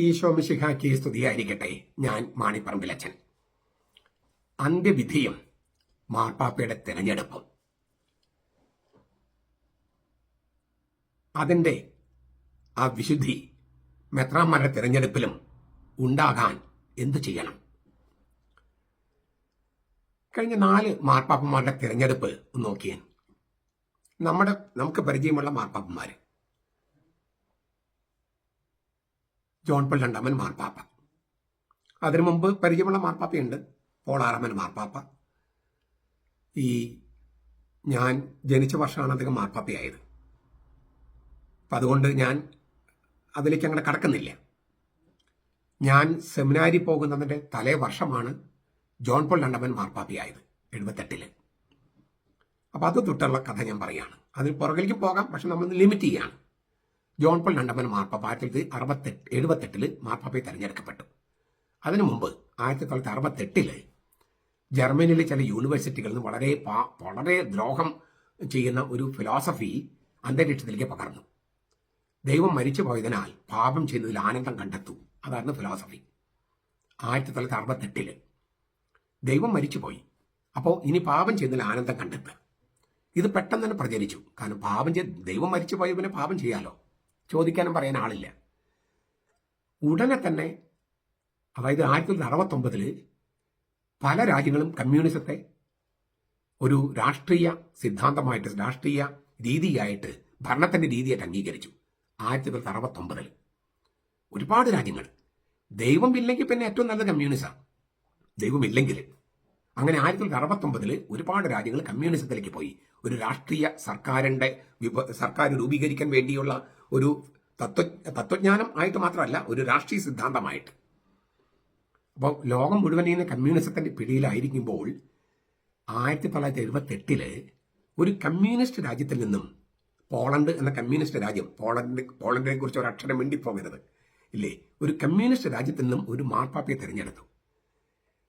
ഈശോ മിശിഹാക്കി സ്തുതിയായിരിക്കട്ടെ. ഞാൻ മാണിപ്പറമ്പിലച്ചൻ അന്ത്യവിധിയും മാർപ്പാപ്പയുടെ തിരഞ്ഞെടുപ്പും. അതിന്റെ ആ വിശുദ്ധി മെത്രാന്മാരുടെ തിരഞ്ഞെടുപ്പിലും ഉണ്ടാകാൻ എന്തു ചെയ്യണം? കഴിഞ്ഞ നാല് മാർപ്പാപ്പന്മാരുടെ തിരഞ്ഞെടുപ്പ് നോക്കിയാൽ നമ്മുടെ നമുക്ക് പരിചയമുള്ള മാർപ്പാപ്പന്മാര്. ജോൺ പോൾ രണ്ടാമൻ മാർപ്പാപ്പ. അതിനു മുമ്പ് പരിചയമുള്ള മാർപ്പാപ്പയുണ്ട്. പോളാറാമൻ മാർപ്പാപ്പ. ഈ ഞാൻ ജനിച്ച വർഷമാണ് അദ്ദേഹം മാർപ്പാപ്പയായത്. അപ്പം അതുകൊണ്ട് ഞാൻ അതിലേക്ക് അങ്ങനെ കടക്കുന്നില്ല. ഞാൻ സെമിനാരി പോകുന്നതിന്റെ തലേ വർഷമാണ് ജോൺ പോൾ രണ്ടാമൻ മാർപ്പാപ്പയായത് എഴുപത്തെട്ടിൽ. അപ്പോൾ അത് തൊട്ടുള്ള കഥ ഞാൻ പറയുകയാണ് അതിന് പുറകിലേക്ക് പോകാം പക്ഷെ നമ്മൾ ലിമിറ്റ് ചെയ്യാണ്. ജോൺ പോൾ രണ്ടമ്മൻ മാർപ്പാപ്പ ആയിരത്തി തൊള്ളായിരത്തി അറുപത്തെട്ട് എഴുപത്തെട്ടിൽ മാർപ്പാപ്പയെ തെരഞ്ഞെടുക്കപ്പെട്ടു. അതിനു മുമ്പ് ആയിരത്തി തൊള്ളായിരത്തി അറുപത്തെട്ടിൽ ജർമ്മനിയിലെ ചില യൂണിവേഴ്സിറ്റികളിൽ നിന്ന് വളരെ വളരെ ദ്രോഹം ചെയ്യുന്ന ഒരു ഫിലോസഫി അന്തരീക്ഷത്തിലേക്ക് പകർന്നു. ദൈവം മരിച്ചു പോയതിനാൽ പാപം ചെയ്യുന്നതിൽ ആനന്ദം കണ്ടെത്തു. അതായിരുന്നു ഫിലോസഫി. ആയിരത്തി തൊള്ളായിരത്തി അറുപത്തെട്ടിൽ ദൈവം മരിച്ചുപോയി അപ്പോൾ ഇനി പാപം ചെയ്യുന്നതിൽ ആനന്ദം കണ്ടെത്തുക. ഇത് പെട്ടെന്ന് തന്നെ പ്രചരിച്ചു. കാരണം പാപം ചെയ്ത് ദൈവം മരിച്ചു പോയ പിന്നെ പാപം ചെയ്യാലോ? ചോദിക്കാനും പറയാൻ ആളില്ല. ഉടനെ തന്നെ അതായത് ആയിരത്തി തൊള്ളായിരത്തി അറുപത്തൊമ്പതിൽ പല രാജ്യങ്ങളും കമ്മ്യൂണിസത്തെ ഒരു രാഷ്ട്രീയ സിദ്ധാന്തമായിട്ട് രാഷ്ട്രീയ രീതിയായിട്ട് ഭരണത്തിന്റെ രീതിയായിട്ട് അംഗീകരിച്ചു. ആയിരത്തി തൊള്ളായിരത്തി അറുപത്തൊമ്പതിൽ ഒരുപാട് രാജ്യങ്ങൾ. ദൈവം ഇല്ലെങ്കിൽ പിന്നെ ഏറ്റവും നല്ല കമ്മ്യൂണിസം. ദൈവമില്ലെങ്കിൽ അങ്ങനെ ആയിരത്തി തൊള്ളായിരത്തി അറുപത്തൊമ്പതിൽ ഒരുപാട് രാജ്യങ്ങൾ കമ്മ്യൂണിസത്തിലേക്ക് പോയി. ഒരു രാഷ്ട്രീയ സർക്കാരിന്റെ വിഭ സർക്കാർ രൂപീകരിക്കാൻ വേണ്ടിയുള്ള ഒരു തത്വ തത്വജ്ഞാനം ആയിട്ട് മാത്രമല്ല ഒരു രാഷ്ട്രീയ സിദ്ധാന്തമായിട്ട്. അപ്പോൾ ലോകം മുഴുവൻ ഇന്ന് കമ്മ്യൂണിസത്തിന്റെ പിടിയിലായിരിക്കുമ്പോൾ ആയിരത്തി തൊള്ളായിരത്തി എഴുപത്തെട്ടിൽ ഒരു കമ്മ്യൂണിസ്റ്റ് രാജ്യത്തിൽ നിന്നും പോളണ്ട് എന്ന കമ്മ്യൂണിസ്റ്റ് രാജ്യം പോളണ്ട് പോളണ്ടിനെ കുറിച്ച് ഒരു അക്ഷരം മിണ്ടിപ്പോകരുത് ഇല്ലേ? ഒരു കമ്മ്യൂണിസ്റ്റ് രാജ്യത്തിൽ നിന്നും ഒരു മാർപ്പാപ്പയെ തിരഞ്ഞെടുത്തു.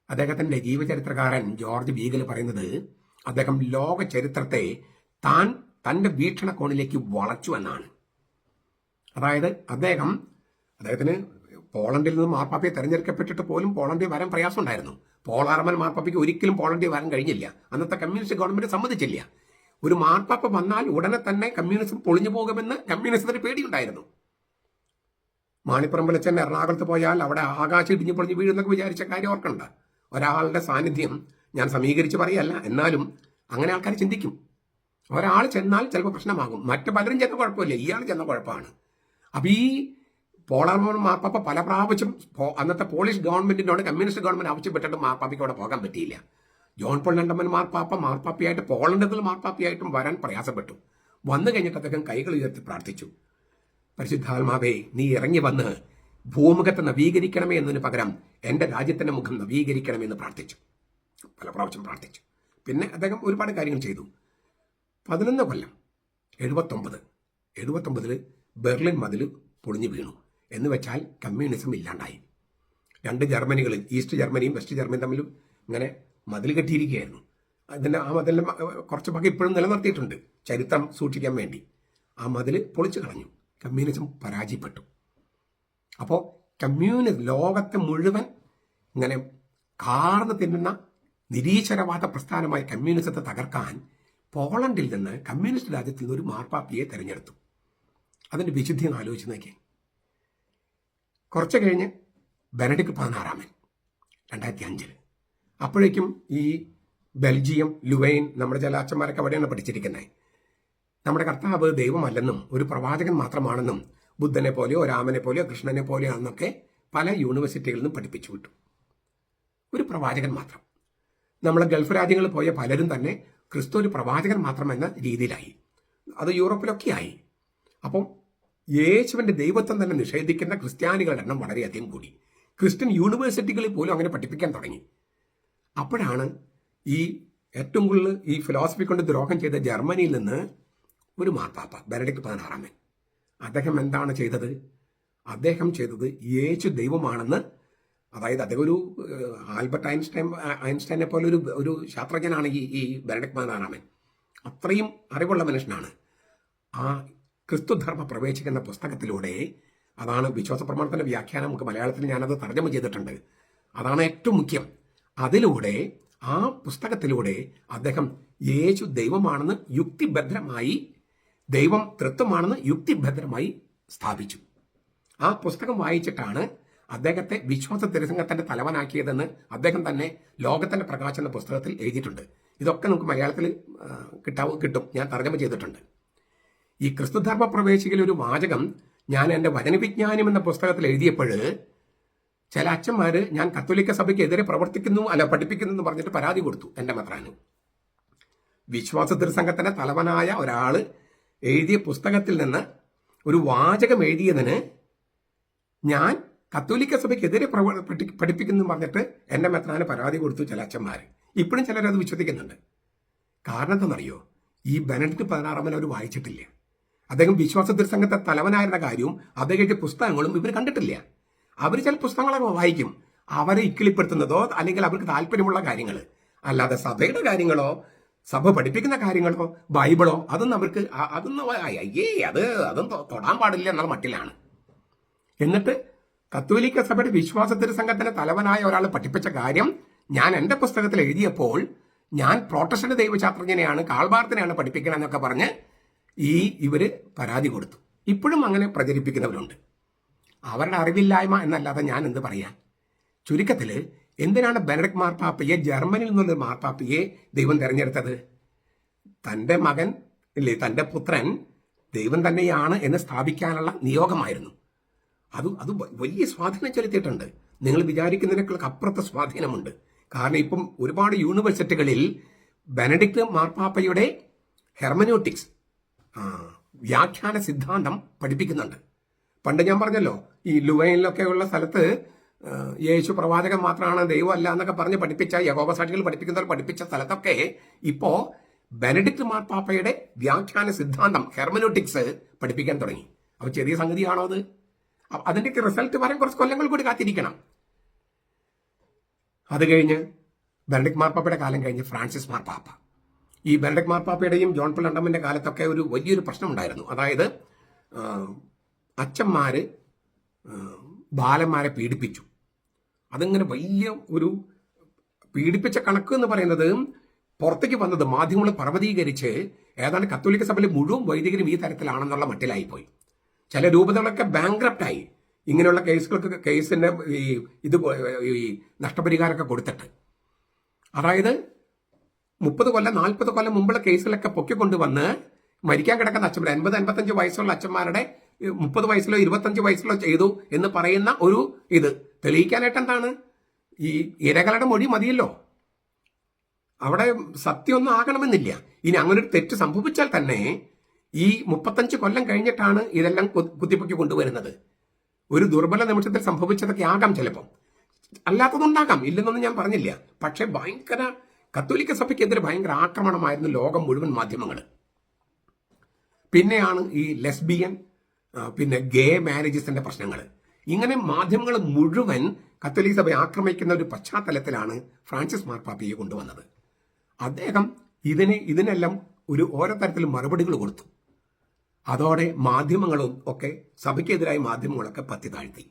അദ്ദേഹത്തിന്റെ ജീവചരിത്രകാരൻ ജോർജ് ബീഗൽ പറയുന്നത് അദ്ദേഹം ലോക ചരിത്രത്തെ താൻ തന്റെ വീക്ഷണകോണിലേക്ക് വളച്ചു എന്നാണ്. അതായത് അദ്ദേഹം അദ്ദേഹത്തിന് പോളണ്ടിൽ നിന്ന് മാർപ്പാപ്പയെ തെരഞ്ഞെടുക്കപ്പെട്ടിട്ട് പോലും പോളണ്ടിൽ വരാൻ പ്രയാസമുണ്ടായിരുന്നു. പോളാർമൻ മാർപ്പാപ്പയ്ക്ക് ഒരിക്കലും പോളണ്ടി വരാൻ കഴിഞ്ഞില്ല. അന്നത്തെ കമ്മ്യൂണിസ്റ്റ് ഗവൺമെന്റ് സമ്മതിച്ചില്ല. ഒരു മാർപ്പാപ്പ വന്നാൽ ഉടനെ തന്നെ കമ്മ്യൂണിസം പൊളിഞ്ഞു പോകുമെന്ന് കമ്മ്യൂണിസത്തിന് പേടിയുണ്ടായിരുന്നു. മാണിപ്പറമ്പലച്ചൻ എറണാകുളത്ത് പോയാൽ അവിടെ ആകാശം ഇടിഞ്ഞു പൊളിഞ്ഞു വീഴുന്നൊക്കെ വിചാരിച്ച കാര്യം ഓർക്കണ്ട. ഒരാളുടെ സാന്നിധ്യം ഞാൻ സമീകരിച്ച് പറയല്ല. എന്നാലും അങ്ങനെ ആൾക്കാർ ചിന്തിക്കും. ഒരാൾ ചെന്നാൽ ചിലപ്പോൾ പ്രശ്നമാകും. മറ്റു പലരും ചെന്ന കുഴപ്പമില്ല. ഇയാൾ ചെന്ന കുഴപ്പമാണ്. അപ്പൊ ഈ പോളാർമോൻ മാർപ്പാപ്പ പല പ്രാവശ്യം അന്നത്തെ പോളിഷ് ഗവൺമെന്റിനോട് കമ്മ്യൂണിസ്റ്റ് ഗവൺമെന്റ് ആവശ്യപ്പെട്ടിട്ട് മാർപ്പാപ്പയ്ക്ക് അവിടെ പോകാൻ പറ്റിയില്ല. ജോൺ പോൾ രണ്ടമ്മൻ മാർപ്പാപ്പ മാർപ്പാപ്പയായിട്ട് പോളണ്ടിൽ മാർപ്പാപ്പയായിട്ടും വരാൻ പ്രയാസപ്പെട്ടു. വന്നു കഴിഞ്ഞിട്ട് അദ്ദേഹം കൈകൾ ഉയർത്തി പ്രാർത്ഥിച്ചു. പരിശുദ്ധാത്മാവേ നീ ഇറങ്ങി വന്ന് ഭൂമുഖത്തെ നവീകരിക്കണമേ എന്നതിന് പകരം എന്റെ രാജ്യത്തിന്റെ മുഖം നവീകരിക്കണമേ എന്ന് പ്രാർത്ഥിച്ചു. പല പ്രാവശ്യം പ്രാർത്ഥിച്ചു. പിന്നെ അദ്ദേഹം ഒരുപാട് കാര്യങ്ങൾ ചെയ്തു. പതിനൊന്ന് കൊല്ലം എഴുപത്തൊമ്പത്. എഴുപത്തൊമ്പതിൽ ബെർലിൻ മതിൽ പൊളിഞ്ഞു വീണു. എന്ന് വെച്ചാൽ കമ്മ്യൂണിസം ഇല്ലാണ്ടായി. രണ്ട് ജർമ്മനികൾ ഈസ്റ്റ് ജർമ്മനിയും വെസ്റ്റ് ജർമ്മനിയും തമ്മിലും ഇങ്ങനെ മതിൽ കെട്ടിയിരിക്കുകയായിരുന്നു. അതിന്റെ ആ മതിലിന്റെ കുറച്ച് ഭാഗം ഇപ്പോഴും നിലനിർത്തിയിട്ടുണ്ട്. ചരിത്രം സൂക്ഷിക്കാൻ വേണ്ടി. ആ മതിൽ പൊളിച്ചു കളഞ്ഞു. കമ്മ്യൂണിസം പരാജയപ്പെട്ടു. അപ്പോൾ കമ്മ്യൂണി ലോകത്തെ മുഴുവൻ ഇങ്ങനെ കാർന്ന് തിന്നുന്ന നിരീശ്വരവാദ പ്രസ്ഥാനമായ കമ്മ്യൂണിസത്തെ തകർക്കാൻ പോളണ്ടിൽ നിന്ന് കമ്മ്യൂണിസ്റ്റ് രാജ്യത്തിൽ നിന്ന് ഒരു മാർപ്പാപ്പിയെ തെരഞ്ഞെടുത്തു. അതിന്റെ വിശുദ്ധി ഒന്ന് ആലോചിച്ച് നോക്കി കുറച്ച് കഴിഞ്ഞ് ബെനഡിക്ട് പതിനാറാമൻ രണ്ടായിരത്തി അഞ്ചിൽ അപ്പോഴേക്കും ഈ ബെൽജിയം ലുവൈൻ നമ്മുടെ ചില അച്ഛന്മാരൊക്കെ അവിടെയാണ് പഠിച്ചിരിക്കുന്നത്. നമ്മുടെ കർത്താവ് ദൈവമല്ലെന്നും ഒരു പ്രവാചകൻ മാത്രമാണെന്നും ബുദ്ധനെ പോലെയോ രാമനെ പോലെയോ കൃഷ്ണനെ പോലെയോ എന്നൊക്കെ പല യൂണിവേഴ്സിറ്റികളിൽ നിന്നും പഠിപ്പിച്ചു വിട്ടു. ഒരു പ്രവാചകൻ മാത്രം. നമ്മളെ ഗൾഫ് രാജ്യങ്ങളിൽ പോയ പലരും തന്നെ ക്രിസ്തു ഒരു പ്രവാചകൻ മാത്രമെന്ന രീതിയിലായി. അത് യൂറോപ്പിലൊക്കെ ആയി അപ്പം യേശുവിന്റെ ദൈവത്വം തന്നെ നിഷേധിക്കുന്ന ക്രിസ്ത്യാനികളുടെ എണ്ണം വളരെയധികം കൂടി. ക്രിസ്ത്യൻ യൂണിവേഴ്സിറ്റികളിൽ പോലും അങ്ങനെ പഠിപ്പിക്കാൻ തുടങ്ങി. അപ്പോഴാണ് ഈ ഏറ്റവും കൂടുതൽ ഈ ഫിലോസഫി കൊണ്ട് ദ്രോഹം ചെയ്ത ജർമ്മനിയിൽ നിന്ന് ഒരു മാർപ്പാപ്പ ബെനഡിക്ട് പതിനാറാമൻ. അദ്ദേഹം എന്താണ് ചെയ്തത്? അദ്ദേഹം ചെയ്തത് യേശു ദൈവമാണെന്ന് അതായത് അദ്ദേഹം ഒരു ആൽബർട്ട് ഐൻസ്റ്റൈൻ ഐൻസ്റ്റൈനെ പോലെ ഒരു ഒരു ശാസ്ത്രജ്ഞനാണ് ഈ ഈ ബെനഡിക്ട് പതിനാറാമൻ. അത്രയും അറിവുള്ള മനുഷ്യനാണ്. ആ ക്രിസ്തുധർമ്മ പ്രവേശിക്കുന്ന പുസ്തകത്തിലൂടെ അതാണ് വിശ്വാസ പ്രമാണത്തിന്റെ വ്യാഖ്യാനം. നമുക്ക് മലയാളത്തിൽ ഞാനത് തർജമ ചെയ്തിട്ടുണ്ട്. അതാണ് ഏറ്റവും മുഖ്യം. അതിലൂടെ ആ പുസ്തകത്തിലൂടെ അദ്ദേഹം യേശു ദൈവമാണെന്ന് യുക്തിഭദ്രമായി ദൈവം തൃത്വമാണെന്ന് യുക്തിഭദ്രമായി സ്ഥാപിച്ചു. ആ പുസ്തകം വായിച്ചിട്ടാണ് അദ്ദേഹത്തെ വിശ്വാസ തിരുസംഘത്തിന്റെ തലവനാക്കിയതെന്ന് അദ്ദേഹം തന്നെ ലോകത്തിന്റെ പ്രകാശം എന്ന പുസ്തകത്തിൽ എഴുതിയിട്ടുണ്ട്. ഇതൊക്കെ നമുക്ക് മലയാളത്തിൽ കിട്ടാവും കിട്ടും. ഞാൻ തർജമ ചെയ്തിട്ടുണ്ട്. ഈ ക്രിസ്തുധർമ്മ പ്രവേശിക്കൽ ഒരു വാചകം ഞാൻ എന്റെ വചനവിജ്ഞാനം എന്ന പുസ്തകത്തിൽ എഴുതിയപ്പോൾ ചില അച്ഛന്മാർ ഞാൻ കത്തോലിക്ക സഭയ്ക്ക് എതിരെ പ്രവർത്തിക്കുന്നു അല്ല പഠിപ്പിക്കുന്നു എന്ന് പറഞ്ഞിട്ട് പരാതി കൊടുത്തു എന്റെ മാത്രാന് വിശ്വാസ ദൃസംഘത്തിന്റെ തലവനായ ഒരാൾ എഴുതിയ പുസ്തകത്തിൽ നിന്ന് ഒരു വാചകം എഴുതിയതിന് ഞാൻ കത്തോലിക്ക സഭയ്ക്കെതിരെ പഠിപ്പിക്കുന്നു പറഞ്ഞിട്ട് എന്റെ മെത്രാന് പരാതി കൊടുത്തു ചില അച്ഛന്മാർ ഇപ്പോഴും ചിലരത് വിശ്വസിക്കുന്നുണ്ട്. കാരണം എന്താണെന്നറിയോ? ഈ ബെനഡിക്ട് പതിനാറാമൻ അവർ വായിച്ചിട്ടില്ല? അദ്ദേഹം വിശ്വാസ സംഘത്തെ തലവനായിരുന്ന കാര്യവും അദ്ദേഹത്തെ പുസ്തകങ്ങളും ഇവർ കണ്ടിട്ടില്ല. അവർ ചില പുസ്തകങ്ങളൊക്കെ വായിക്കും. അവരെ ഇക്കിളിപ്പെടുത്തുന്നതോ അല്ലെങ്കിൽ അവർക്ക് താല്പര്യമുള്ള കാര്യങ്ങൾ അല്ലാതെ സഭയുടെ കാര്യങ്ങളോ സഭ പഠിപ്പിക്കുന്ന കാര്യങ്ങളോ ബൈബിളോ അതൊന്നും അവർക്ക് അതൊന്നും അയ്യേ അത് അതൊന്നും തൊടാൻ പാടില്ല എന്നുള്ള മട്ടിലാണ്. എന്നിട്ട് കത്തോലിക്ക സഭയുടെ വിശ്വാസ സംഘത്തിന്റെ തലവനായ ഒരാൾ പഠിപ്പിച്ച കാര്യം ഞാൻ എന്റെ പുസ്തകത്തിൽ എഴുതിയപ്പോൾ ഞാൻ പ്രോട്ടസ്റ്റന്റ് ദൈവശാസ്ത്രജ്ഞനെയാണ് കാൾബാർത്തിനെയാണ് പഠിപ്പിക്കണമെന്നൊക്കെ പറഞ്ഞ് ഈ ഇവർ പരാതി കൊടുത്തു. ഇപ്പോഴും അങ്ങനെ പ്രചരിപ്പിക്കുന്നവരുണ്ട്. അവരുടെ അറിവില്ലായ്മ എന്നല്ലാതെ ഞാൻ എന്ത് പറയാൻ? ചുരുക്കത്തിൽ എന്തിനാണ് ബെനഡിക് മാർപ്പാപ്പയെ ജർമ്മനിയിൽ നിന്നുള്ള മാർപ്പാപ്പയെ ദൈവം തിരഞ്ഞെടുത്തത്? തന്റെ മകൻ ഇല്ലേ തന്റെ പുത്രൻ ദൈവം തന്നെയാണ് എന്ന് സ്ഥാപിക്കാനുള്ള നിയോഗമായിരുന്നു. അത് അത് വലിയ സ്വാധീനം ചെലുത്തിയിട്ടുണ്ട്. നിങ്ങൾ വിചാരിക്കുന്നതിനേക്കാൾ അപ്പുറത്തെ സ്വാധീനമുണ്ട്. കാരണം ഇപ്പം ഒരുപാട് യൂണിവേഴ്സിറ്റികളിൽ ബെനഡിക്ട് മാർപ്പാപ്പയുടെ ഹെർമനോട്ടിക്സ് വ്യാഖ്യാന സിദ്ധാന്തം പഠിപ്പിക്കുന്നുണ്ട്. പണ്ട് ഞാൻ പറഞ്ഞല്ലോ ഈ ലുവൈനിലൊക്കെയുള്ള സ്ഥലത്ത് യേശു പ്രവാചകൻ മാത്രമാണ് ദൈവം അല്ല എന്നൊക്കെ പറഞ്ഞ് പഠിപ്പിച്ച യഹോബ സാക്ഷികൾ പഠിപ്പിക്കുന്നവർ പഠിപ്പിച്ച സ്ഥലത്തൊക്കെ ഇപ്പോ ബെനഡിക്ട് മാർപ്പാപ്പയുടെ വ്യാഖ്യാന സിദ്ധാന്തം ഹെർമനോട്ടിക്സ് പഠിപ്പിക്കാൻ തുടങ്ങി. അപ്പൊ ചെറിയ സംഗതിയാണോ അത്? അതിന്റെയൊക്കെ റിസൾട്ട് വരാൻ കുറച്ച് കൊല്ലങ്ങൾ കൂടി കാത്തിരിക്കണം. അത് കഴിഞ്ഞ് ബെനഡിക് മാർപ്പാപ്പയുടെ കാലം കഴിഞ്ഞ് ഫ്രാൻസിസ് മാർപ്പാപ്പ. ഈ ബെൻഡക് മാർപ്പാപ്പയുടെയും ജോൺ പോൾ രണ്ടാമന്റെ കാലത്തൊക്കെ ഒരു വലിയൊരു പ്രശ്നമുണ്ടായിരുന്നു. അതായത് അച്ഛന്മാര് ബാലന്മാരെ പീഡിപ്പിച്ചു. അതിങ്ങനെ വലിയ ഒരു പീഡിപ്പിച്ച കണക്ക് എന്ന് പറയുന്നത് പുറത്തേക്ക് വന്നത് മാധ്യമങ്ങൾ പർവതീകരിച്ച് ഏതാണ്ട് കത്തോലിക്ക സഭയിലെ മുഴുവൻ വൈദികരും ഈ തരത്തിലാണെന്നുള്ള മട്ടിലായിപ്പോയി. ചില രൂപതകളൊക്കെ ബാങ്ക്രപ്റ്റായി. ഇങ്ങനെയുള്ള കേസുകൾക്ക് കേസിന്റെ ഈ ഇത് ഈ നഷ്ടപരിഹാരമൊക്കെ കൊടുത്തിട്ട്. അതായത് മുപ്പത് കൊല്ലം നാൽപ്പത് കൊല്ലം മുമ്പുള്ള കേസിലൊക്കെ പൊക്കിക്കൊണ്ടുവന്ന് മരിക്കാൻ കിടക്കുന്ന അച്ഛന്മാർ എൺപത് എൺപത്തഞ്ച് വയസ്സുള്ള അച്ഛന്മാരുടെ മുപ്പത് വയസ്സിലോ ഇരുപത്തഞ്ച് വയസ്സിലോ ചെയ്തു എന്ന് പറയുന്ന ഒരു ഇത്. തെളിയിക്കാനായിട്ട് എന്താണ്? ഈ ഇരകളുടെ മൊഴി മതിയല്ലോ. അവിടെ സത്യമൊന്നും ആകണമെന്നില്ല. ഇനി അങ്ങനെ ഒരു തെറ്റ് സംഭവിച്ചാൽ തന്നെ ഈ മുപ്പത്തഞ്ച് കൊല്ലം കഴിഞ്ഞിട്ടാണ് ഇതെല്ലാം കുത്തിപ്പൊക്കി കൊണ്ടുവരുന്നത്. ഒരു ദുർബല നിമിഷത്തിൽ സംഭവിച്ചതൊക്കെ ആകാം ചിലപ്പം. അല്ലാത്തതുണ്ടാകാം. ഇല്ലെന്നൊന്നും ഞാൻ പറഞ്ഞില്ല. പക്ഷെ ഭയങ്കര കത്തോലിക്ക സഭയ്ക്കെതിരെ ഭയങ്കര ആക്രമണമായിരുന്നു ലോകം മുഴുവൻ മാധ്യമങ്ങൾ പിന്നെയാണ് ഈ ലെസ്ബിയൻ പിന്നെ ഗേ മാരേജസിന്റെ പ്രശ്നങ്ങൾ ഇങ്ങനെ മാധ്യമങ്ങൾ മുഴുവൻ കത്തോലിക്ക സഭയെ ആക്രമിക്കുന്ന ഒരു പശ്ചാത്തലത്തിലാണ് ഫ്രാൻസിസ് മാർപ്പാപ്പയെ കൊണ്ടുവന്നത്. അദ്ദേഹം ഇതിനെ ഇതിനെല്ലാം ഒരു ഓരോ തരത്തിലും മറുപടികൾ കൊടുത്തു. അതോടെ മാധ്യമങ്ങളും ഒക്കെ സഭയ്ക്കെതിരായ മാധ്യമങ്ങളൊക്കെ പത്തി താഴ്ത്തി.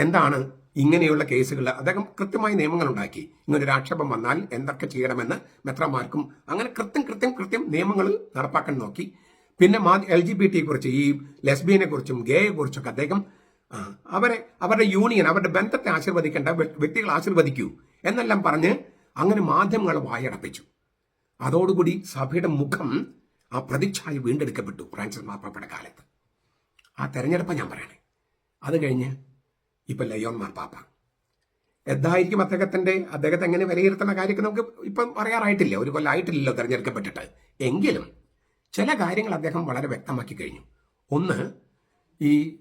എന്താണ് ഇങ്ങനെയുള്ള കേസുകൾ? അദ്ദേഹം കൃത്യമായി നിയമങ്ങൾ ഉണ്ടാക്കി. ഇങ്ങനൊരു ആക്ഷേപം വന്നാൽ എന്തൊക്കെ ചെയ്യണമെന്ന് മെത്രമാർക്കും അങ്ങനെ കൃത്യം കൃത്യം കൃത്യം നിയമങ്ങൾ നടപ്പാക്കാൻ നോക്കി. പിന്നെ എൽ ജി ബി ടിയെ കുറിച്ച് ഈ ലെസ്ബിയനെ കുറിച്ചും ഗേയെ കുറിച്ചൊക്കെ അദ്ദേഹം അവരെ അവരുടെ യൂണിയൻ അവരുടെ ബന്ധത്തെ ആശീർവദിക്കേണ്ട വ്യക്തികൾ ആശീർവദിക്കൂ എന്നെല്ലാം പറഞ്ഞ് അങ്ങനെ മാധ്യമങ്ങൾ വായടപ്പിച്ചു. അതോടുകൂടി സഭയുടെ മുഖം ആ പ്രതിച്ഛായ വീണ്ടെടുക്കപ്പെട്ടു ഫ്രാൻസിസ് മാർപ്പാപ്പയുടെ കാലത്ത്. ആ തെരഞ്ഞെടുപ്പ് ഞാൻ പറയണേ. അത് കഴിഞ്ഞ് ഇപ്പൊ ലയോൺ മാർപ്പാപ്പ എന്തായിരിക്കും അദ്ദേഹത്തിന്റെ അദ്ദേഹത്തെ എങ്ങനെ വിലയിരുത്തുന്ന കാര്യമൊക്കെ നമുക്ക് ഇപ്പം പറയാറായിട്ടില്ല. ഒരു കൊല്ലം തെരഞ്ഞെടുക്കപ്പെട്ടിട്ട്. എങ്കിലും ചില കാര്യങ്ങൾ അദ്ദേഹം വളരെ വ്യക്തമാക്കി കഴിഞ്ഞു. ഒന്ന് ഈ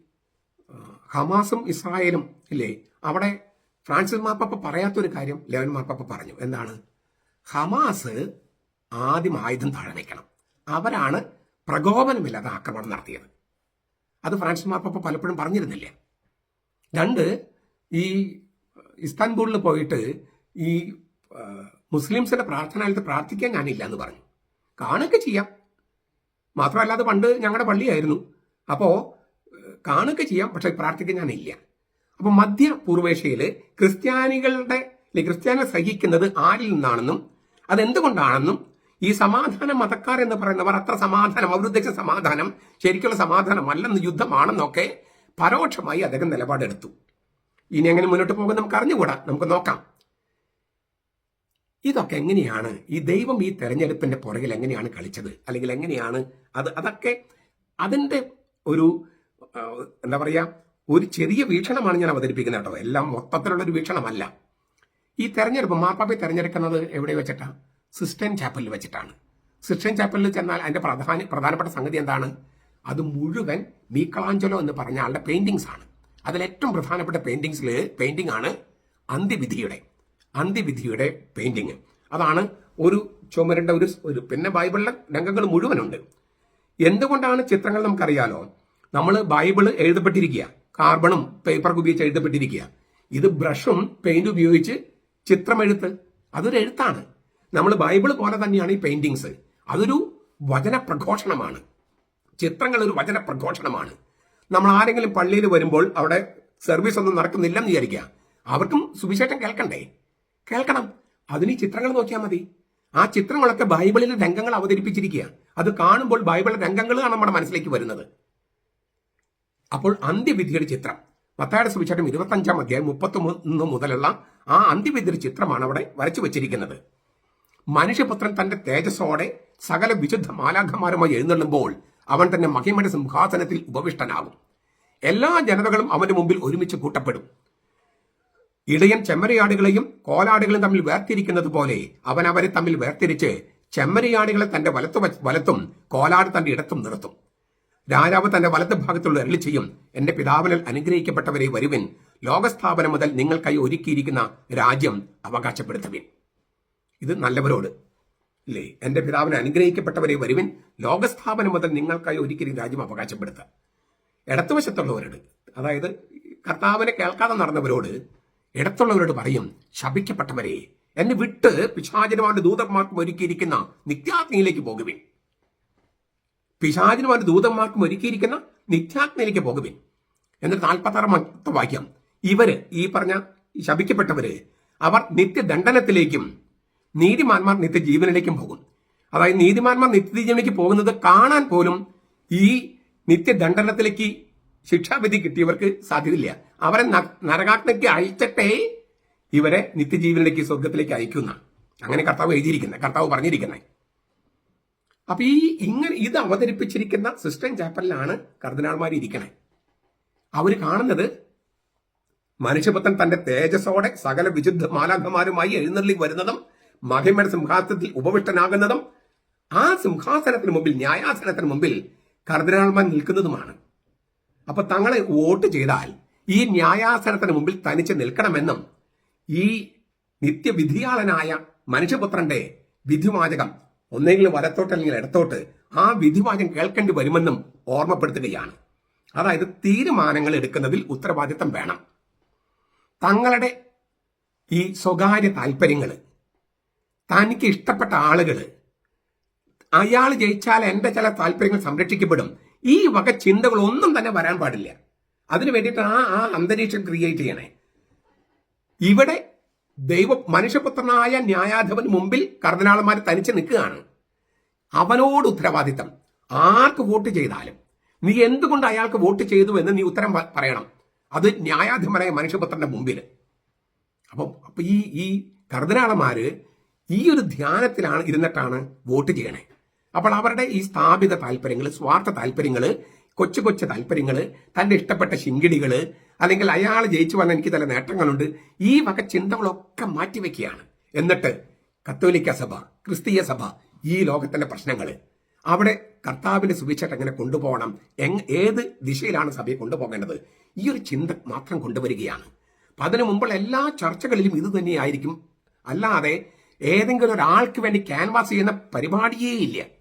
ഹമാസും ഇസ്രായേലും ഇല്ലേ അവിടെ ഫ്രാൻസിസ് മാർപ്പാപ്പ പറയാത്തൊരു കാര്യം ലെവൻ മാർപ്പാപ്പ പറഞ്ഞു. എന്താണ്? ഹമാസ് ആദ്യം ആയുധം താഴെ വയ്ക്കണം. അവരാണ് പ്രകോപനമില്ലാതെ ആക്രമണം നടത്തിയത്. അത് ഫ്രാൻസിസ് മാർപ്പാപ്പ പലപ്പോഴും പറഞ്ഞിരുന്നില്ല. രണ്ട് ഈ ഇസ്താൻബൂളിൽ പോയിട്ട് ഈ മുസ്ലിംസിന്റെ പ്രാർത്ഥനാലയത്ത് പ്രാർത്ഥിക്കാൻ ഞാനില്ല എന്ന് പറഞ്ഞു. കാണുകയൊക്കെ ചെയ്യാം. മാത്രമല്ല അത് പണ്ട് ഞങ്ങളുടെ പള്ളിയായിരുന്നു. അപ്പോൾ കാണുകയൊക്കെ ചെയ്യാം പക്ഷെ പ്രാർത്ഥിക്കാൻ ഞാനില്ല. അപ്പോൾ മധ്യ പൂർവേഷ്യയിൽ ക്രിസ്ത്യാനികളുടെ ക്രിസ്ത്യാനികൾ സഹിക്കുന്നത് ആരിൽ നിന്നാണെന്നും അതെന്തുകൊണ്ടാണെന്നും ഈ സമാധാന മതക്കാർ എന്ന് പറയുന്നവർ അത്ര സമാധാനം അവരുദ്ദേശിച്ച സമാധാനം ശരിക്കുള്ള സമാധാനം സമാധാനമല്ലെന്ന് യുദ്ധമാണെന്നൊക്കെ പരോക്ഷമായി അദ്ദേഹം നിലപാടെടുത്തു. ഇനി എങ്ങനെ മുന്നോട്ട് പോകും നമുക്ക് അറിഞ്ഞുകൂടാ നമുക്ക് നോക്കാം. ഇതൊക്കെ എങ്ങനെയാണ്? ഈ ദൈവം ഈ തെരഞ്ഞെടുപ്പിന്റെ പുറകിൽ എങ്ങനെയാണ് കളിച്ചത്? അല്ലെങ്കിൽ എങ്ങനെയാണ് അത്? അതൊക്കെ അതിന്റെ ഒരു എന്താ പറയുക ഒരു ചെറിയ വീക്ഷണമാണ് ഞാൻ അവതരിപ്പിക്കുന്നത് കേട്ടോ. എല്ലാം മൊത്തത്തിലുള്ള ഒരു വീക്ഷണമല്ല. ഈ തെരഞ്ഞെടുപ്പ് മാർപ്പാപ്പയെ തെരഞ്ഞെടുക്കുന്നത് എവിടെ വെച്ചിട്ടാണ് സിസ്റ്റൻ ചാപ്പലിൽ വെച്ചിട്ടാണ്. സിസ്റ്റൻ ചാപ്പലിൽ ചെന്നാൽ അതിന്റെ പ്രധാന പ്രധാനപ്പെട്ട സംഗതി എന്താണ്? അത് മുഴുവൻ മീക്കളാഞ്ചലോ എന്ന് പറഞ്ഞ ആളുടെ പെയിന്റിങ്സ് ആണ്. അതിലേറ്റവും പ്രധാനപ്പെട്ട പെയിന്റിങ്സിൽ പെയിന്റിംഗ് ആണ് അന്ത്യവിധിയുടെ. അന്ത്യവിധിയുടെ പെയിന്റിങ് അതാണ് ഒരു ചുമരിന്റെ ഒരു ഒരു പിന്നെ ബൈബിളിലെ രംഗങ്ങൾ മുഴുവനുണ്ട്. എന്തുകൊണ്ടാണ് ചിത്രങ്ങൾ നമുക്കറിയാലോ? നമ്മൾ ബൈബിൾ എഴുതപ്പെട്ടിരിക്കുക. കാർബണും പേപ്പറൊക്കെ ഉപയോഗിച്ച് എഴുതപ്പെട്ടിരിക്കുക. ഇത് ബ്രഷും പെയിന്റ് ഉപയോഗിച്ച് ചിത്രമെഴുത്ത്. അതൊരു എഴുത്താണ്. നമ്മൾ ബൈബിൾ പോലെ തന്നെയാണ് ഈ പെയിന്റിങ്സ് അതൊരു വചന പ്രഘോഷണമാണ് ചിത്രങ്ങൾ ഒരു വചന പ്രഘോഷണമാണ്. നമ്മൾ ആരെങ്കിലും പള്ളിയിൽ വരുമ്പോൾ അവിടെ സർവീസ് ഒന്നും നടക്കുന്നില്ലെന്ന് വിചാരിക്കുക. അവർക്കും സുവിശേഷം കേൾക്കണ്ടേ? കേൾക്കണം. അതിന് ചിത്രങ്ങൾ നോക്കിയാൽ മതി. ആ ചിത്രങ്ങളൊക്കെ ബൈബിളിലെ രംഗങ്ങൾ അവതരിപ്പിച്ചിരിക്കുക. അത് കാണുമ്പോൾ ബൈബിളിലെ രംഗങ്ങളാണ് നമ്മുടെ മനസ്സിലേക്ക് വരുന്നത്. അപ്പോൾ അന്ത്യവിധിയുടെ ചിത്രം. പത്താഴ്ച സുവിശേഷം ഇരുപത്തഞ്ചാം അധ്യായം മുപ്പത്തൊന്ന് മുതലുള്ള ആ അന്ത്യവിധിയുടെ ചിത്രമാണ് അവിടെ വരച്ചു വെച്ചിരിക്കുന്നത്. മനുഷ്യപുത്രൻ തന്റെ തേജസ്സോടെ സകല വിശുദ്ധ മാലാഖമാരുമായി എഴുന്നള്ളുമ്പോൾ അവൻ തന്നെ മഹിമയുടെ സിംഹാസനത്തിൽ ഉപവിഷ്ടനാകും. എല്ലാ ജനതകളും അവന്റെ മുമ്പിൽ ഒരുമിച്ച് കൂട്ടപ്പെടും. ഇടയൻ ചെമ്മരിയാടുകളെയും കോലാടുകളെയും തമ്മിൽ വേർതിരിക്കുന്നത് പോലെ അവൻ അവരെ തമ്മിൽ വേർതിരിച്ച് ചെമ്മരിയാടുകളെ തന്റെ വലത്തു വലത്തും കോലാട് തന്റെ ഇടത്തും നിർത്തും. രാജാവ് തന്റെ വലത്ത് ഭാഗത്തുള്ള അരളി ചെയ്യും എന്റെ പിതാവിനാൽ അനുഗ്രഹിക്കപ്പെട്ടവരെ വരുവിൻ. ലോകസ്ഥാപനം മുതൽ നിങ്ങൾക്കായി ഒരുക്കിയിരിക്കുന്ന രാജ്യം അവകാശപ്പെടുത്തുവിൻ. ഇത് നല്ലവരോട് ഇല്ലേ എന്റെ പിതാവിന് അനുഗ്രഹിക്കപ്പെട്ടവരെ വരുവിൻ ലോകസ്ഥാപനം മുതൽ നിങ്ങൾക്കായി ഒരിക്കലും രാജ്യം അവകാശപ്പെടുത്താം ഇടത്തുവശത്തുള്ളവരോട് അതായത് കർത്താവിനെ കേൾക്കാതെ നടന്നവരോട് ഇടത്തുള്ളവരോട് പറയും ശപിക്കപ്പെട്ടവരെ എന്നെ വിട്ട് പിശാചനവാന്റെ ദൂതന്മാർക്കും ഒരുക്കിയിരിക്കുന്ന നിത്യാഗ്നിയിലേക്ക് പോകുവിൻ. പിശാചിനുമാരുടെ ദൂതന്മാർക്കും ഒരുക്കിയിരിക്കുന്ന നിത്യാഗ്നിയിലേക്ക് പോകുവിൻ. എന്നിട്ട് നാൽപ്പത്താറാമത്തെ വാക്യം ഇവർ ഈ പറഞ്ഞ ശപിക്കപ്പെട്ടവര് അവർ നിത്യദണ്ഡനത്തിലേക്കും നീതിമാന്മാർ നിത്യജീവനിലേക്കും പോകും അതായത് നീതിമാന്മാർ നിത്യജീവനിലേക്ക് പോകുന്നത് കാണാൻ പോലും ഈ നിത്യദണ്ഡനത്തിലേക്ക് ശിക്ഷാവിധി കിട്ടിയവർക്ക് സാധ്യതയില്ല. അവരെ നരകാത്മയ്ക്ക് അയച്ചിട്ടെ ഇവരെ നിത്യജീവനിലേക്ക് സ്വർഗത്തിലേക്ക് അയക്കുന്ന. അങ്ങനെ കർത്താവ് എഴുതിയിരിക്കുന്നത് കർത്താവ് പറഞ്ഞിരിക്കുന്നത് അപ്പൊ ഈ ഇങ്ങനെ ഇത് അവതരിപ്പിച്ചിരിക്കുന്ന സിസ്റ്റം ചാപ്പലിലാണ് കർദിനാൾമാർ ഇരിക്കണേ. അവർ കാണുന്നത് മനുഷ്യപുത്രൻ തന്റെ തേജസ്സോടെ സകല വിശുദ്ധ മാലാഖമാരുമായി എഴുന്നള്ളി വരുന്നതും മഹിമയുടെ സിംഹാസനത്തിൽ ഉപവിഷ്ടനാകുന്നതും ആ സിംഹാസനത്തിന് മുമ്പിൽ ന്യായാസനത്തിന് മുമ്പിൽ കർദിനാൾമാർ നിൽക്കുന്നതുമാണ്. അപ്പൊ തങ്ങളെ വോട്ട് ചെയ്താൽ ഈ ന്യായാസനത്തിന് മുമ്പിൽ തനിച്ച് നിൽക്കണമെന്നും ഈ നിത്യവിധിയാളനായ മനുഷ്യപുത്രന്റെ വിധിവാചകം ഒന്നെങ്കിൽ വലത്തോട്ട് അല്ലെങ്കിൽ ഇടത്തോട്ട് ആ വിധിവാചകം കേൾക്കേണ്ടി വരുമെന്നും ഓർമ്മപ്പെടുത്തുകയാണ്. അതായത് തീരുമാനങ്ങൾ എടുക്കുന്നതിൽ ഉത്തരവാദിത്തം വേണം. തങ്ങളുടെ ഈ സ്വകാര്യ താല്പര്യങ്ങൾ തനിക്ക് ഇഷ്ടപ്പെട്ട ആളുകൾ അയാൾ ജയിച്ചാൽ എന്റെ ചില താല്പര്യങ്ങൾ സംരക്ഷിക്കപ്പെടും. ഈ വക ചിന്തകൾ ഒന്നും തന്നെ വരാൻ പാടില്ല. അതിനു വേണ്ടിയിട്ട് ആ ആ അന്തരീക്ഷം ക്രിയേറ്റ് ചെയ്യണേ. ഇവിടെ ദൈവ മനുഷ്യപുത്രനായ ന്യായാധിപന് മുമ്പിൽ കർദിനാളന്മാർ തനിച്ച് നിൽക്കുകയാണ്. അവനോട് ഉത്തരവാദിത്തം. ആർക്ക് വോട്ട് ചെയ്താലും. നീ എന്തുകൊണ്ട് അയാൾക്ക് വോട്ട് ചെയ്തു എന്ന് നീ ഉത്തരം പറയണം. അത് ന്യായാധിപനായ മനുഷ്യപുത്രന്റെ മുമ്പിൽ അപ്പം അപ്പൊ ഈ ഈ കർദിനാളന്മാര് ഈ ഒരു ധ്യാനത്തിലാണ് ഇരുന്നിട്ടാണ് വോട്ട് ചെയ്യണേ. അപ്പോൾ അവരുടെ ഈ സ്ഥാപിത താല്പര്യങ്ങൾ സ്വാർത്ഥ താല്പര്യങ്ങൾ കൊച്ചു കൊച്ചു താല്പര്യങ്ങൾ തന്റെ ഇഷ്ടപ്പെട്ട ശിങ്കിടികൾ അല്ലെങ്കിൽ അയാൾ ജയിച്ചു വന്ന എനിക്ക് തല നേട്ടങ്ങളുണ്ട് ഈ വക ചിന്തകളൊക്കെ മാറ്റിവെക്കുകയാണ്. എന്നിട്ട് കത്തോലിക്ക സഭ ക്രിസ്തീയ സഭ ഈ ലോകത്തിന്റെ പ്രശ്നങ്ങൾ അവിടെ കർത്താവിന്റെ സുവിശേഷം എങ്ങനെ കൊണ്ടുപോകണം എങ് ഏത് ദിശയിലാണ് സഭയെ കൊണ്ടുപോകേണ്ടത് ഈ ഒരു ചിന്ത മാത്രം കൊണ്ടുവരികയാണ്. അപ്പൊ അതിനു മുമ്പുള്ള എല്ലാ ചർച്ചകളിലും ഇത് തന്നെയായിരിക്കും. അല്ലാതെ ഏതെങ്കിലും ഒരാൾക്ക് വേണ്ടി ക്യാൻവാസ് ചെയ്യുന്ന പരിപാടിയേ ഇല്ല.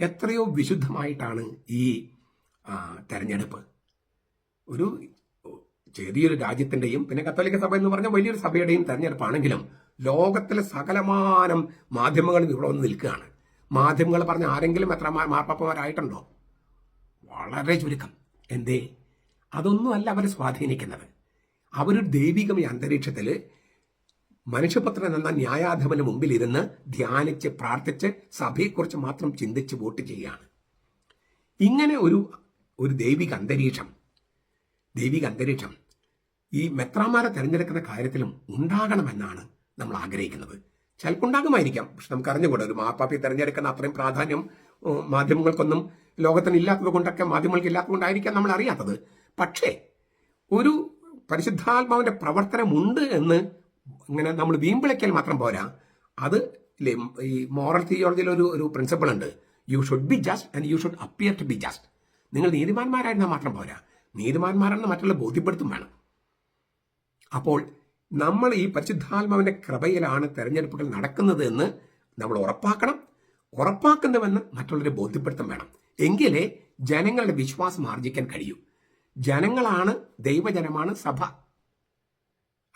എത്രയോ വിശുദ്ധമായിട്ടാണ് ഈ തെരഞ്ഞെടുപ്പ്. ഒരു ചെറിയൊരു രാജ്യത്തിന്റെയും പിന്നെ കത്തോലിക്ക സഭ എന്ന് പറഞ്ഞ വലിയൊരു സഭയുടെയും തെരഞ്ഞെടുപ്പാണെങ്കിലും ലോകത്തിലെ സകലമാനം മാധ്യമങ്ങളിൽ ഇവിടെ വന്ന് നിൽക്കുകയാണ്. മാധ്യമങ്ങൾ പറഞ്ഞ ആരെങ്കിലും എത്ര മാർപ്പാപ്പമാരായിട്ടുണ്ടോ? വളരെ ചുരുക്കം. എന്തേ? അതൊന്നുമല്ല അവരെ സ്വാധീനിക്കുന്നത്. അവരൊരു ദൈവികമായ അന്തരീക്ഷത്തിൽ മനുഷ്യപത്രൻ എന്ന ന്യായാധിപന് മുമ്പിൽ ഇരുന്ന് ധ്യാനിച്ച് പ്രാർത്ഥിച്ച് സഭയെക്കുറിച്ച് മാത്രം ചിന്തിച്ച് വോട്ട് ചെയ്യുകയാണ്. ഇങ്ങനെ ഒരു ഒരു ദൈവിക അന്തരീക്ഷം ദൈവിക അന്തരീക്ഷം ഈ മെത്രാമാരെ തിരഞ്ഞെടുക്കുന്ന കാര്യത്തിലും ഉണ്ടാകണമെന്നാണ് നമ്മൾ ആഗ്രഹിക്കുന്നത്. ചിലപ്പോൾ ഉണ്ടാകുമായിരിക്കാം പക്ഷെ നമുക്ക് അറിഞ്ഞുകൂടാ. ഒരു മാപ്പാപ്പി തിരഞ്ഞെടുക്കുന്ന അത്രയും പ്രാധാന്യം മാധ്യമങ്ങൾക്കൊന്നും ലോകത്തിന് ഇല്ലാത്തത് കൊണ്ടൊക്കെ മാധ്യമങ്ങൾക്ക് ഇല്ലാത്തത് കൊണ്ടായിരിക്കാം നമ്മൾ അറിയാത്തത് പക്ഷേ ഒരു പരിശുദ്ധാത്മാവിന്റെ പ്രവർത്തനമുണ്ട് എന്ന് ഇങ്ങനെ നമ്മൾ വീമ്പിളയ്ക്കൽ മാത്രം പോരാ. അത് ഈ മോറൽ തിയോളജിയിൽ ഒരു ഒരു പ്രിൻസിപ്പിൾ ഉണ്ട്. You should be just and you should appear to be just നിങ്ങൾ നീതിമാന്മാരായിരുന്നാൽ മാത്രം പോരാ. നീതിമാന്മാരെന്ന് മറ്റുള്ള ബോധ്യപ്പെടുത്തും വേണം. അപ്പോൾ നമ്മൾ ഈ പരിശുദ്ധാത്മാവിന്റെ കൃപയിലാണ് തെരഞ്ഞെടുപ്പുകൾ നടക്കുന്നത് എന്ന് നമ്മൾ ഉറപ്പാക്കണം. ഉറപ്പാക്കുന്നുവെന്ന് മറ്റുള്ളവരെ ബോധ്യപ്പെടുത്തും വേണം. എങ്കിലേ ജനങ്ങളുടെ വിശ്വാസം ആർജിക്കാൻ കഴിയൂ. ജനങ്ങളാണ് ദൈവജനമാണ് സഭ.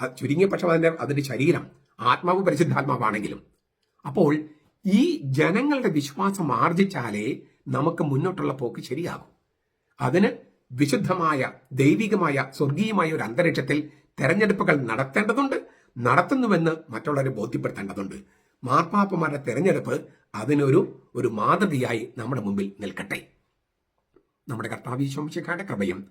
ചുരുങ്ങിയ പക്ഷം അതിന്റെ അതിന്റെ ശരീരം ആത്മാവ് പരിശുദ്ധാത്മാവാണെങ്കിലും. അപ്പോൾ ഈ ജനങ്ങളുടെ വിശ്വാസം ആർജിച്ചാലേ നമുക്ക് മുന്നോട്ടുള്ള പോക്ക് ശരിയാകും. അതിന് വിശുദ്ധമായ ദൈവികമായ സ്വർഗീയമായ ഒരു അന്തരീക്ഷത്തിൽ തെരഞ്ഞെടുപ്പുകൾ നടത്തേണ്ടതുണ്ട് നടത്തുന്നുവെന്ന് മറ്റുള്ളവരെ ബോധ്യപ്പെടുത്തേണ്ടതുണ്ട്. മാർപ്പാപ്പമാരുടെ തെരഞ്ഞെടുപ്പ് അതിനൊരു ഒരു മാതൃകയായി നമ്മുടെ മുമ്പിൽ നിൽക്കട്ടെ. നമ്മുടെ കർത്താവ് കർത്താവീശംശിക്കാരുടെ കൃപയും